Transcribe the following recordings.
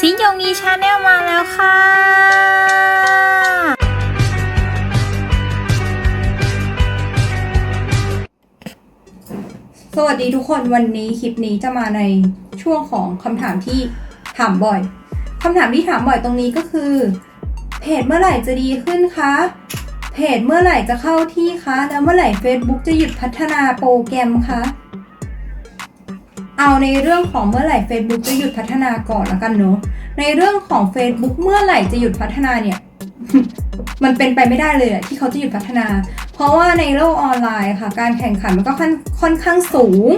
ชิยงยีชาแนลมาแล้วค่ะสวัสดีทุกคนวันนี้คลิปนี้จะมาในช่วงของคำถามที่ถามบ่อยคำถามที่ถามบ่อยตรงนี้ก็คือ เพจเมื่อไหร่จะดีขึ้นคะ เพจเมื่อไหร่จะเข้าที่คะ แล้วเมื่อไหร่ Facebook จะหยุดพัฒนาโปรแกรมคะ เอาในเรื่องของเมื่อไหร่ Facebook จะหยุดพัฒนาก่อนละกันเนอะในเรื่องของ Facebook เมื่อไหร่จะหยุดพัฒนาเนี่ย มันเป็นไปไม่ได้เลยอะที่เขาจะหยุดพัฒนา เพราะว่าในโลกออนไลน์ค่ะ การแข่งขันมันก็ค่อนค่อนข้างสูง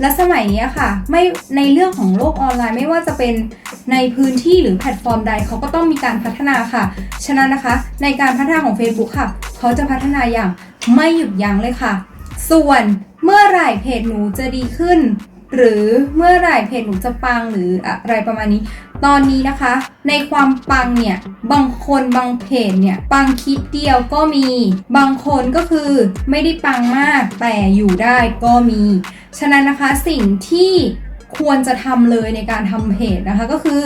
และสมัยนี้ค่ะ ไม่ในเรื่องของโลกออนไลน์ไม่ว่าจะเป็นในพื้นที่หรือแพลตฟอร์มใดเขาก็ต้องมีการพัฒนาค่ะ ฉะนั้นนะคะ ในการพัฒนาของ Facebook ค่ะ เขาจะพัฒนาอย่างไม่หยุดยั้งเลยค่ะ ส่วนเมื่อไหร่เพจหนูจะดีขึ้น หรือเมื่อไหร่เพจหนูจะปังหรืออะไรประมาณนี้ ตอนนี้นะคะ ในความปังเนี่ย บางคนบางเพจเนี่ย ปังคิดเดียวก็มี บางคนก็คือไม่ได้ปังมากแต่อยู่ได้ก็มี ฉะนั้นนะคะสิ่งที่ ควรจะทำเลยในการทำเพจนะคะ ก็คือ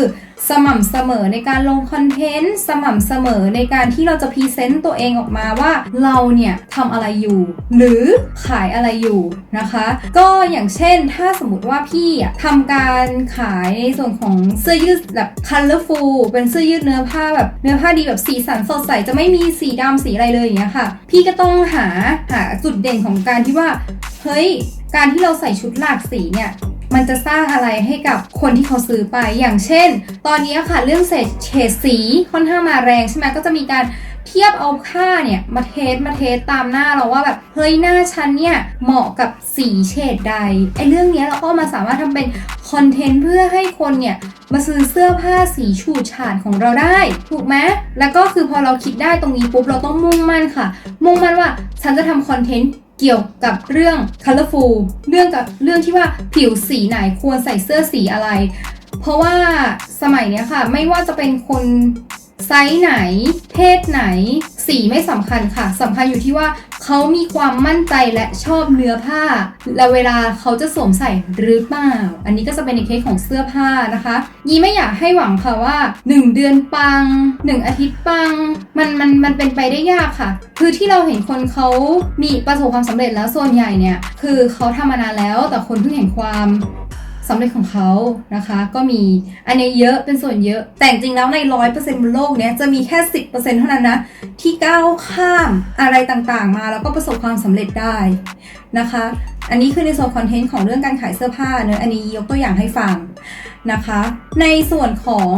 สม่ำเสมอในการลงคอนเทนต์สม่ำเสมอในการที่เราจะพรีเซนต์ตัวเองออกมาว่าเราเนี่ยทำอะไรอยู่ หรือขายอะไรอยู่นะคะ ก็อย่างเช่นถ้าสมมติว่าพี่ทำการขายในส่วนของเสื้อยืดแบบ colorful เป็นเสื้อยืดเนื้อผ้าแบบเนื้อผ้าดีแบบสีสันสดใสจะไม่มีสีดำสีอะไรเลยอย่างเงี้ยค่ะ พี่ก็ต้องหาหาจุดเด่นของการที่ว่าเฮ้ยการที่เราใส่ชุดหลากสีเนี่ย มันจะสร้างอะไรให้กับคนที่เขาซื้อไป อย่างเช่น ตอนนี้ค่ะเรื่องเศษเฉดสีค่อนข้างมาแรงใช่ไหมก็จะมีการเทียบเอาผ้าเนี่ยมาเทสมาเทสตามหน้าเราว่าแบบเฮ้ยหน้าฉันเนี่ยเหมาะกับสีเฉดใดไอ้เรื่องนี้เราก็มาสามารถทำเป็นคอนเทนต์เพื่อให้คนเนี่ยมาซื้อเสื้อผ้าสีฉูดฉาดของเราได้ถูกไหมแล้วก็คือพอเราคิดได้ตรงนี้ปุ๊บเราต้องมุ่งมั่นค่ะ มุ่งมั่นว่าฉันจะทำคอนเทนต์ เกี่ยวกับเรื่อง colorful เรื่องกับเรื่องที่ว่าผิวสีไหนควรใส่เสื้อสีอะไร เพราะว่าสมัยนี้ค่ะ ไม่ว่าจะเป็นคน ไซส์ไหน เพศไหน สีไม่สำคัญค่ะสำคัญอยู่ที่ว่าเขามีความมั่นใจและชอบเนื้อผ้า และเวลาเขาจะสวมใส่หรือเปล่า อันนี้ก็จะเป็นในเคสของเสื้อผ้านะคะยีไม่อยากให้หวังค่ะว่า 1 เดือนปัง 1 อาทิตย์ปัง มันมันมันเป็นไปได้ยากค่ะ คือที่เราเห็นคนเขามีประสบความสำเร็จแล้วส่วนใหญ่เนี่ย คือเขาทำมานานแล้วแต่คนเพิ่งเห็นความ สำเร็จของเขานะคะ ก็มีอันนี้เยอะเป็นส่วนเยอะ แต่จริงแล้วในร้อยเปอร์เซ็นต์บนโลกเนี้ยจะมีแค่สิบเปอร์เซ็นต์เท่านั้นนะที่ก้าวข้ามอะไรต่างๆ มาแล้วก็ประสบความสำเร็จได้นะคะ อันนี้คือในส่วนคอนเทนต์ของเรื่องการขายเสื้อผ้าเนอะอันนี้ยกตัวอย่างให้ฟังนะคะ ในส่วนของ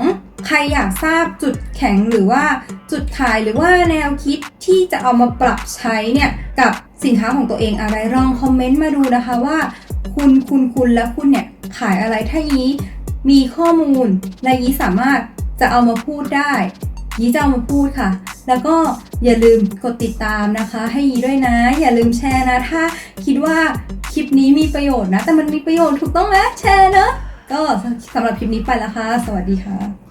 ใครอยากทราบจุดแข็งหรือว่าจุดขายหรือว่าแนวคิดที่จะเอามาปรับใช้เนี่ยกับสินค้าของตัวเองอะไรลองคอมเมนต์มาดูนะคะว่า คุณคุณคุณและคุณเนี่ย ขายอะไรถ้ายี้มีข้อมูลและยี้สามารถจะเอามาพูดได้ยี้จะเอามาพูดค่ะ แล้วก็อย่าลืมกดติดตามนะคะ ให้ยีด้วยนะ อย่าลืมแชร์นะ ถ้าคิดว่าคลิปนี้มีประโยชน์นะ แต่มันมีประโยชน์ถูกต้องไหมแชร์เนอะก็สำหรับคลิปนี้ไปแล้วค่ะ สวัสดีค่ะ